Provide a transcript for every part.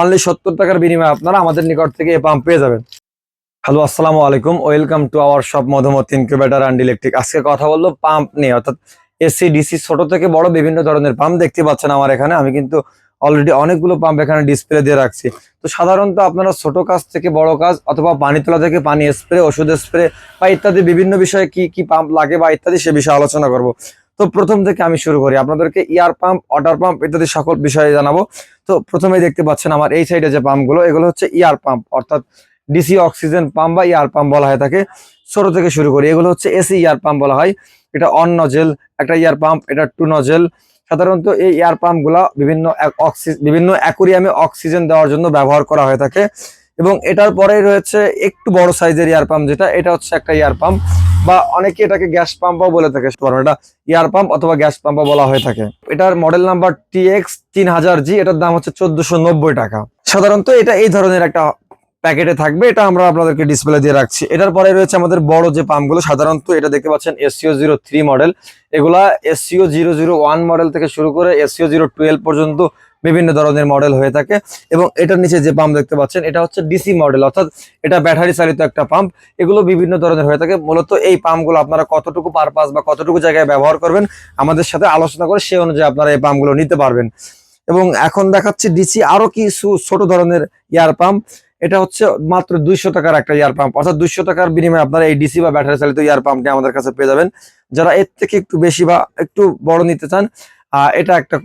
Only সত্তর টাকার বিনিময়ে আপনারা আমাদের নিকট থেকে এ পাম্প পেয়ে যাবেন। হ্যালো আসসালামু আলাইকুম। Welcome to our shop Madhumati incubator and electric আজকে কথা বলল পাম্প নিয়ে, অর্থাৎ এসি ডিসি ছোট থেকে বড় বিভিন্ন ধরনের পাম্প দেখতে পাচ্ছেন আমার এখানে। আমি কিন্তু অলরেডি অনেকগুলো পাম্প এখানে ডিসপ্লে দিয়ে রাখছি। তো সাধারণত আপনারা ছোট কাজ থেকে বড় কাজ অথবা পানি তোলা থেকে পানি স্প্রে ওষুধ স্প্রে বা ইত্যাদি বিভিন্ন বিষয়ে কি কি পাম্প লাগে বা ইত্যাদি সে বিষয়ে আলোচনা করব। তো প্রথম থেকে আমি শুরু করি। আপনাদেরকে ইয়ার পাম্প ওয়াটার পাম্প ইত্যাদি সকল বিষয়ে জানাব। তো প্রথমেই দেখতে পাচ্ছেন আমার এই সাইডে যে পাম্পগুলো এগুলো হচ্ছে ইয়ার পাম্প অর্থাৎ ডিসি অক্সিজেন পাম্প বা ইয়ার পাম্প বলা হয় থাকে। ছোট থেকে শুরু করি। এগুলো হচ্ছে এসি ইয়ার পাম্প বলা হয়। এটা অন নজেল একটা ইয়ার পাম্প এটা টু নজেল সাধারণত এই এয়ার পাম্পগুলা বিভিন্ন বিভিন্ন অ্যাকুরিয়ামে অক্সিজেন দেওয়ার জন্য ব্যবহার করা হয়ে থাকে। এবং এটার পরেই রয়েছে একটু বড় সাইজের এয়ার পাম্প যেটা, এটা হচ্ছে একটা এয়ার পাম্প বা অনেকে এটাকে গ্যাস পাম্পও বলে থাকে এটা এয়ার পাম্প অথবা গ্যাস পাম্পও বলা হয়ে থাকে। এটার মডেল নাম্বার টি এক্স তিন হাজার জি এটার দাম হচ্ছে চোদ্দশো টাকা। সাধারণত এটা এই ধরনের একটা প্যাকেটে থাকবে, এটা আমরা আপনাদেরকে ডিসপ্লে দিয়ে রাখছি। এটার পরে রয়েছে আমাদের বড় যে পাম্পগুলো সাধারণত এটা দেখতে পাচ্ছেন এসিও জিরো থ্রি মডেল এগুলা ACO zero zero one model থেকে শুরু করে এসিও জিরো টুয়েলভ পর্যন্ত বিভিন্ন ধরনের মডেল হয়ে থাকে। এবং এটার নিচে যে পাম্প দেখতে পাচ্ছেন, এটা হচ্ছে ডিসি মডেল অর্থাৎ এটা ব্যাটারি চালিত একটা পাম্প এগুলো বিভিন্ন ধরনের হয়ে থাকে। মূলত এই পাম্পগুলো আপনারা কতটুকু পারপাস বা কতটুকু জায়গায় ব্যবহার করবেন, আমাদের সাথে আলোচনা করে সেই অনুযায়ী আপনারা এই পাম্পগুলো নিতে পারবেন। এবং এখন দেখাচ্ছি ডিসি আরও কিছু ছোট ধরনের এয়ার পাম্প এটা হচ্ছে মাত্র দুইশো টাকার একটা ইয়ার পাম্প অর্থাৎ দুইশো টাকার বিনিময়ে আপনারা এই ডিসি বা ব্যাটারি চালিত এয়ার পাম্পটি আমাদের কাছে পেয়ে যাবেন। যারা এর থেকে একটু বেশি বা একটু বড় নিতে চান এটা একটা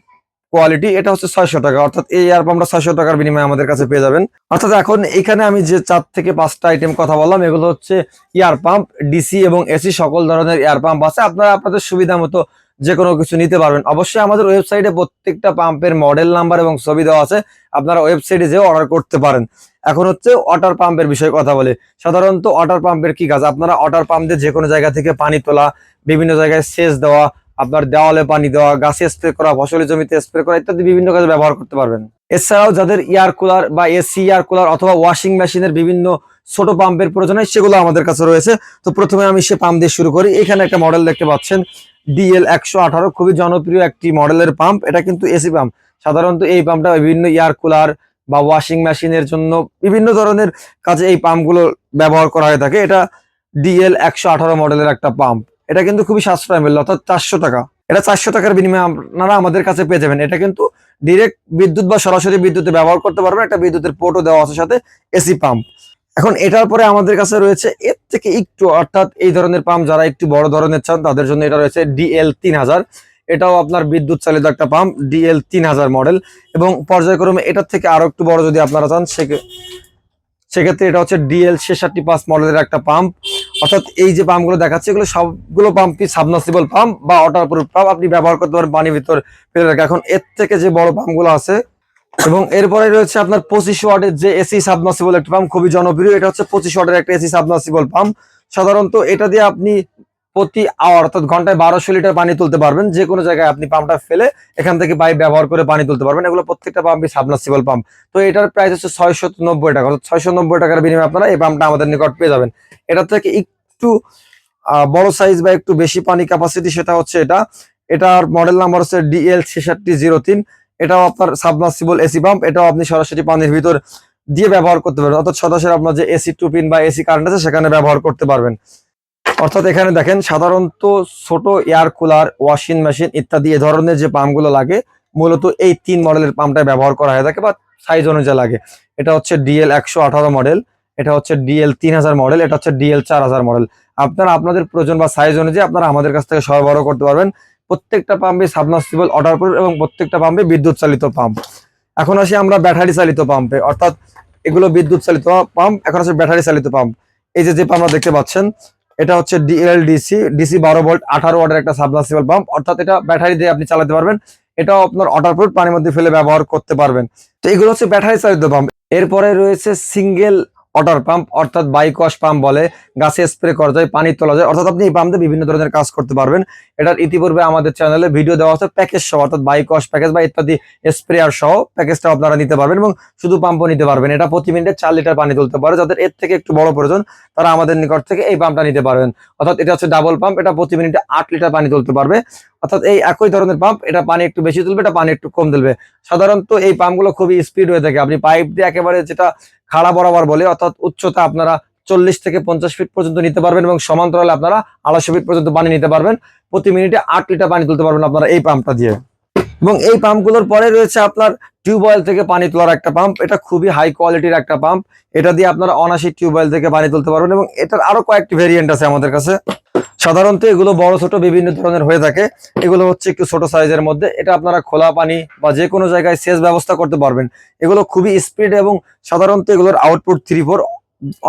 কোয়ালিটি এটা হচ্ছে ছয়শো টাকা। অর্থাৎ এই পাম্পটা ছয়শো টাকার বিনিময়ে আমাদের কাছে পেয়ে যাবেন। অর্থাৎ এখন এখানে আমি যে চার থেকে পাঁচটা আইটেম কথা বললাম, এগুলো হচ্ছে এয়ার পাম্প ডিসি এবং এসি সকল ধরনের এয়ার পাম্প আছে। আপনারা আপনাদের সুবিধা মতো যে কোনো কিছু নিতে পারবেন। অবশ্যই আমাদের ওয়েবসাইটে প্রত্যেকটা পাম্পের মডেল নাম্বার এবং ছবি দেওয়া আছে। আপনারা ওয়েবসাইটে যেও অর্ডার করতে পারেন। এখন হচ্ছে ওয়াটার পাম্পের বিষয়ে কথা বলে। সাধারণত ওয়াটার পাম্পের কি কাজ? আপনারা ওয়াটার পাম্প দিয়ে যে কোনো জায়গা থেকে পানি তোলা, বিভিন্ন জায়গায় সেচ দেওয়া আপনার দেওয়ালে পানি দেওয়া, গাছে স্প্রে করা ফসলি জমিতে স্প্রে করা ইত্যাদি বিভিন্ন কাজে ব্যবহার করতে পারবেন। এছাড়াও যাদের এয়ার কুলার বা এসি এয়ার কুলার অথবা ওয়াশিং মেশিনের বিভিন্ন ছোট পাম্পের প্রয়োজন হয়, সেগুলো আমাদের কাছে রয়েছে। তো প্রথমে আমি সে পাম্প দিয়ে শুরু করি। এখানে একটা মডেল দেখতে পাচ্ছেন। ডিএল একশো আঠারো, খুবই জনপ্রিয় একটি মডেলের পাম্প এটা কিন্তু এসি পাম্প সাধারণত এই পাম্পটা বিভিন্ন এয়ার কুলার বা ওয়াশিং মেশিনের জন্য বিভিন্ন ধরনের কাজে এই পাম্পগুলো ব্যবহার করা হয়ে থাকে। এটা ডিএল একশো আঠারো মডেলের একটা পাম্প এটা কিন্তু খুবই সাশ্রয় মূল্য, অর্থাৎ চারশো টাকা। এটা চারশো টাকার বিনিময়ে আপনারা আমাদের কাছে পেয়ে যাবেন। এটা কিন্তু ডিরেক্ট বিদ্যুৎ বা সরাসরি বিদ্যুতে ব্যবহার করতে পারবেন। একটা বিদ্যুতের পোর্টও দেওয়া আছে সাথে এসি পাম্প এখন এটার পরে আমাদের কাছে রয়েছে, এর থেকে একটু, অর্থাৎ এই ধরনের পাম্প যারা একটু বড় ধরনের চান, তাদের জন্য এটা রয়েছে ডিএল তিন হাজার। এটাও আপনার বিদ্যুৎ চালিত একটা পাম্প ডিএল তিন হাজার মডেল এবং পর্যায়ক্রমে এটার থেকে আরও একটু বড় যদি আপনারা চান সেক্ষে- সেক্ষেত্রে এটা হচ্ছে ডিএল ছেষট্টি পাঁচ মডেলের একটা পাম্প অর্থাৎ এই যে পাম্পগুলো দেখাচ্ছে, এগুলো সবগুলো পাম্প কি সাবনাসিবল পাম্প বা ওয়াটার প্রুফ পাম্প? আপনি ব্যবহার করতে পারেন পানির ভিতর ফেলে রাখা। এখন এর থেকে যে বড় পাম্পগুলো আছে, এবং এরপরে রয়েছে আপনার পঁচিশ ওয়াটের যে এসি সাবনাসিবল একটা পাম্প, খুবই জনপ্রিয়। এটা হচ্ছে পঁচিশ ওয়াটের একটা এসি সাবনাসিবল পাম্প। সাধারণত এটা দিয়ে আপনি প্রতি আওয়ার অর্থাৎ ঘন্টায় বারোশো লিটার পানি তুলতে পারবেন। যে কোনো জায়গায় আপনি পাম্পটা ফেলে এখান থেকে পাইপ ব্যবহার করে পানি তুলতে পারবেন। এগুলো প্রত্যেকটা পাম্পই সাবনাসিবল পাম্প তো এটার প্রাইস হচ্ছে ছয়শো নব্বই টাকা। অর্থাৎ ছয়শো নব্বই টাকার বিনিময়ে আপনারা এই পাম্পটা আমাদের নিকট পেয়ে যাবেন। এটা থেকে একটু বড় সাইজ বা একটু বেশি পানি ক্যাপাসিটি সেটা হচ্ছে এটা। এটার মডেল নাম্বার হচ্ছে ডিএল ছেষট্টি জিরো তিন। এটাও আপনার সাবমার্সিবল এসি পাম্প এটাও আপনি সরাসরি পানির ভিতর দিয়ে ব্যবহার করতে পারবেন। অর্থাৎ সরাসরি আপনার যে এসি টু পিন বা এসি কারেন্ট আছে সেখানে ব্যবহার করতে পারবেন। অর্থাৎ এখানে দেখেন সাধারণত ছোট এয়ার কুলার, ওয়াশিং মেশিন ইত্যাদি এ ধরনের যে পাম্পগুলো লাগে, মূলত এই তিন মডেলের পাম্পটা ব্যবহার করা হয়ে। থাকে বা সাইজ অনুযায়ী লাগে। এটা হচ্ছে ডিএল একশো আঠারো মডেল, এটা হচ্ছে ডিএল তিন হাজার মডেল, এটা হচ্ছে ডিএল চার হাজার মডেল। আপনারা আপনাদের প্রয়োজন বা সাইজ অনুযায়ী আপনারা আমাদের কাছ থেকে সরবরাহ করতে পারবেন। প্রত্যেকটা পাম্পে সাবমার্সিবল অর্ডার করবে এবং প্রত্যেকটা পাম্পে বিদ্যুৎ চালিত পাম্প। এখন আসি আমরা ব্যাটারি চালিত পাম্পে। অর্থাৎ এগুলো বিদ্যুৎ চালিত পাম্প, এখন আছে ব্যাটারি চালিত পাম্প। এই যে যে পাম্পটা দেখতে পাচ্ছেন এটা হচ্ছে ডিএলডিসি ডিসি ডিসি বারো ভোল্ট আঠারো ওয়াটের একটা সাবমার্সিবল পাম্প অর্থাৎ এটা ব্যাটারি দিয়ে আপনি চালাতে পারবেন। এটাও আপনার অটার প্রুফ পানির মধ্যে ফেলে ব্যবহার করতে পারবেন। তো এগুলো হচ্ছে ব্যাটারি চালিত পাম্প এরপরে রয়েছে সিঙ্গেল ওয়াটার পাম্প, অর্থাৎ বাইক ওয়াশ পাম্প বলে, গাছে স্প্রে করা যায়, পানি তোলা যায়। অর্থাৎ আপনি এই পাম্পে বিভিন্ন ধরনের কাজ করতে পারবেন। এটার ইতিপূর্বে আমাদের চ্যানেলে ভিডিও দেওয়া আছে প্যাকেজ সহ, অর্থাৎ বাইক ওয়াশ প্যাকেজ বা ইত্যাদি স্প্রেয়ার সহ প্যাকেজটা আপনারা নিতে পারবেন এবং শুধু পাম্পও নিতে পারবেন। এটা প্রতি মিনিটে চার লিটার পানি তুলতে পারে, যাদের এর থেকে একটু বড় প্রয়োজন, তারা আমাদের নিকট থেকে এই পাম্পটা নিতে পারবেন। অর্থাৎ এটা হচ্ছে ডাবল পাম্প এটা প্রতি মিনিটে আট লিটার পানি তুলতে পারবে। অর্থাৎ এই একই ধরনের পাম্প এটা পানি একটু বেশি তুলবে, এটা পানি একটু কম তুলবে। সাধারণত এই পাম্পগুলো খুবই স্পিড হয়ে থাকে। আপনি পাইপ দিয়ে একেবারে যেটা খাড়া বরাবর বলে, অর্থাৎ উচ্চতা আপনারা চল্লিশ থেকে পঞ্চাশ ফিট পর্যন্ত নিতে পারবেন এবং সমান্তরালে আপনারা আড়াইশো ফিট পর্যন্ত পানি নিতে পারবেন। প্রতি মিনিটে আট লিটার পানি তুলতে পারবেন আপনারা এই পাম্পটা দিয়ে। এবং এই পাম্পগুলোর পরে রয়েছে আপনার টিউবওয়েল থেকে পানি তোলার একটা পাম্প। এটা খুবই হাই কোয়ালিটির একটা পাম্প। এটা দিয়ে আপনারা অনাশি টিউবওয়েল থেকে পানি তুলতে পারবেন এবং এটার আরও কয়েকটি ভেরিয়েন্ট আছে আমাদের কাছে। সাধারণত এগুলো বড় ছোট বিভিন্ন ধরনের হয়ে থাকে। এগুলো হচ্ছে একটু ছোট সাইজের মধ্যে। এটা আপনারা খোলা পানি বা যে কোনো জায়গায় সেচ ব্যবস্থা করতে পারবেন। এগুলো খুবই স্পিড এবং সাধারণত এগুলোর আউটপুট থ্রি ফোর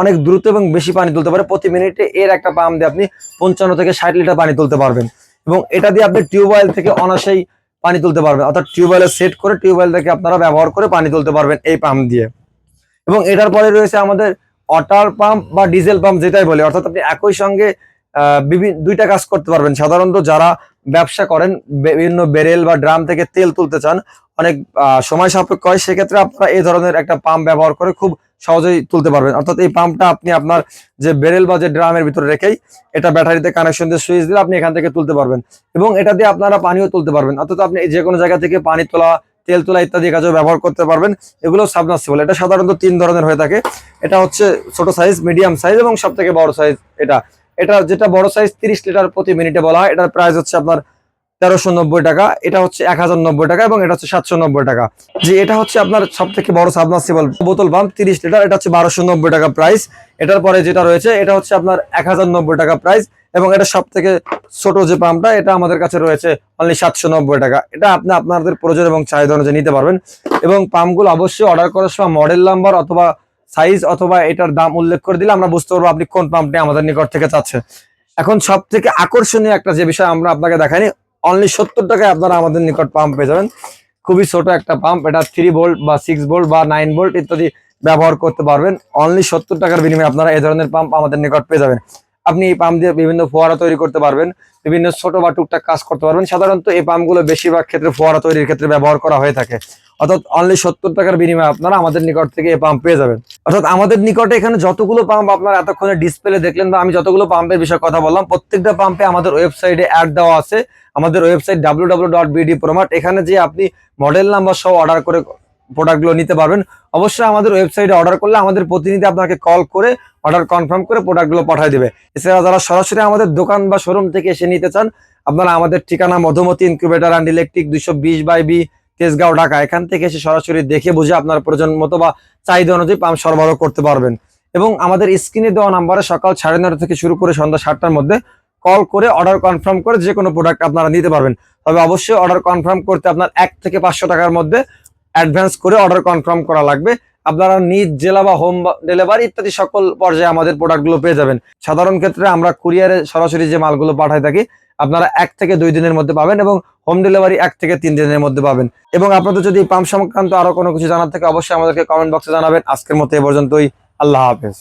অনেক দ্রুত এবং বেশি পানি তুলতে পারে। প্রতি মিনিটে এর একটা পাম্প দিয়ে আপনি পঞ্চান্ন থেকে ষাট লিটার পানি তুলতে পারবেন। এবং এটা দিয়ে আপনি টিউবওয়েল থেকে অনাসেই পানি তুলতে পারবেন। অর্থাৎ টিউবওয়েলে সেট করে টিউবওয়েল থেকে আপনারা ব্যবহার করে পানি তুলতে পারবেন এই পাম্প দিয়ে। এবং এটার পরে রয়েছে আমাদের ওয়াটার পাম্প বা ডিজেল পাম্প যেটাই বলে। অর্থাৎ আপনি একই সঙ্গে দুইটা কাজ করতে পারবেন। সাধারণত যারা ব্যবসা করেন, বিভিন্ন বেরেল বা ড্রাম থেকে তেল তুলতে চান, অনেক সময় সাপেক্ষ হয়, সেক্ষেত্রে আপনারা এই ধরনের একটা পাম্প ব্যবহার করে খুব সহজেই তুলতে পারবেন। অর্থাৎ এই পাম্পটা আপনি আপনার যে বেরেল বা যে ড্রামের ভিতরে রেখেই এটা ব্যাটারিতে কানেকশন দিয়ে সুইচ দিলে আপনি এখান থেকে তুলতে পারবেন। এবং এটা দিয়ে আপনারা পানিও তুলতে পারবেন। অর্থাৎ আপনি যে কোনো জায়গা থেকে পানি তোলা, তেল তোলা ইত্যাদি কাজেও ব্যবহার করতে পারবেন। এগুলো সাবমার্সিবল এটা সাধারণত তিন ধরনের হয়ে থাকে। এটা হচ্ছে ছোট সাইজ মিডিয়াম সাইজ এবং সব থেকে বড় সাইজ এটা। এটা যেটা বড় সাইজ তিরিশ লিটার প্রতি মিনিটে বলা হয়, এটার প্রাইস হচ্ছে আপনার তেরোশো নব্বই টাকা, এটা হচ্ছে এক হাজার নব্বই টাকা এবং এটা হচ্ছে সাতশো নব্বই টাকা। যে এটা হচ্ছে আপনার সব থেকে বড় সাবমার্সিবল বোতল পাম্প তিরিশ লিটার এটা হচ্ছে বারোশো নব্বই টাকা প্রাইস এটার পরে যেটা রয়েছে, এটা হচ্ছে আপনার এক হাজার নব্বই টাকা প্রাইস এবং এটা সব থেকে ছোট যে পাম্পটা, এটা আমাদের কাছে রয়েছে অনলি সাতশো নব্বই টাকা। এটা আপনি আপনাদের প্রয়োজন এবং চাহিদা অনুযায়ী নিতে পারবেন এবং পাম্পগুলো অবশ্যই অর্ডার করার সময় মডেল নাম্বার অথবা সাইজ অথবা এটার দাম উল্লেখ করে দিলে আমরা বুঝতে পারব আপনি কোন পাম্পটি আমাদের নিকট থেকে চাচ্ছেন এখন সব থেকে আকর্ষণীয় একটা যে বিষয় আমরা আপনাকে দেখাইনি অনলি সত্তর টাকায় আপনারা আমাদের নিকট পাম্প পেয়ে যাবেন। খুবই ছোট একটা পাম্প এটা থ্রি ভোল্ট বা সিক্স ভোল্ট বা নাইন ভোল্ট ইত্যাদি ব্যবহার করতে পারবেন। অনলি সত্তর টাকার বিনিময়ে আপনারা এই ধরনের পাম্প আমাদের নিকট পেয়ে যাবেন। আপনি এই পাম্প দিয়ে বিভিন্ন ফোয়ারা তৈরি করতে পারবেন, বিভিন্ন ছোট বা টুকটাক কাজ করতে পারবেন। সাধারণত এই পাম্পগুলো বেশিরভাগ ক্ষেত্রে ফোয়ারা তৈরির ক্ষেত্রে ব্যবহার করা হয়ে থাকে। অর্থাৎ অনলি সত্তর টাকার বিনিময়ে আপনারা আমাদের নিকট থেকে এই পাম্প পেয়ে যাবেন। অর্থাৎ আমাদের নিকটে এখানে যতগুলো পাম্প আপনারা এতক্ষণে ডিসপ্লে দেখলেন বা আমি যতগুলো পাম্পের বিষয়ে কথা বললাম, প্রত্যেকটা পাম্পে আমাদের ওয়েবসাইটে অ্যাড দেওয়া আছে। আমাদের ওয়েবসাইট ডাব্লিউ এখানে যে আপনি মডেল নাম্বার সহ অর্ডার করে প্রোডাক্টগুলো নিতে পারবেন। অবশ্যই আমাদের ওয়েবসাইটে অর্ডার করলে আমাদের প্রতিনিধি আপনাকে কল করে অর্ডার কনফার্ম করে প্রোডাক্টগুলো পাঠিয়ে দেবে। এছাড়া যারা সরাসরি আমাদের দোকান বা শোরুম থেকে এসে নিতে চান, আপনারা আমাদের ঠিকানা মধুমতি ইনকিউবেটার অ্যান্ড ইলেকট্রিক দুশো বিশ বাই বি, তেজগাঁও, ঢাকা। এখান থেকে এসে সরাসরি দেখে বুঝে আপনার প্রয়োজন মতো বা চাহিদা অনুযায়ী পাম্প সরবরাহ করতে পারবেন। এবং আমাদের স্ক্রিনে দেওয়া নাম্বারে সকাল সাড়ে নটা থেকে শুরু করে সন্ধ্যা সাতটার মধ্যে কল করে অর্ডার কনফার্ম করে যে কোনো প্রোডাক্ট আপনারা নিতে পারবেন। তবে অবশ্যই অর্ডার কনফার্ম করতে আপনার এক থেকে পাঁচশো টাকার মধ্যে অ্যাডভান্স করে অর্ডার কনফার্ম করা লাগবে। আপনারা নিজ জেলা বা হোম ডেলিভারি ইত্যাদি সকল পর্যায়ে আমাদের প্রোডাক্টগুলো পেয়ে যাবেন। সাধারণ ক্ষেত্রে আমরা কুরিয়ারে সরাসরি যে মালগুলো পাঠাই থাকি, আপনারা এক থেকে দুই দিনের মধ্যে পাবেন এবং হোম ডেলিভারি এক থেকে তিন দিনের মধ্যে পাবেন। এবং আপনাদের যদি পাম্প সংক্রান্ত আরও কোনো কিছু জানার থাকে, অবশ্যই আমাদেরকে কমেন্ট বক্সে জানাবেন। আজকের মতো এ পর্যন্তই। আল্লাহ হাফেজ।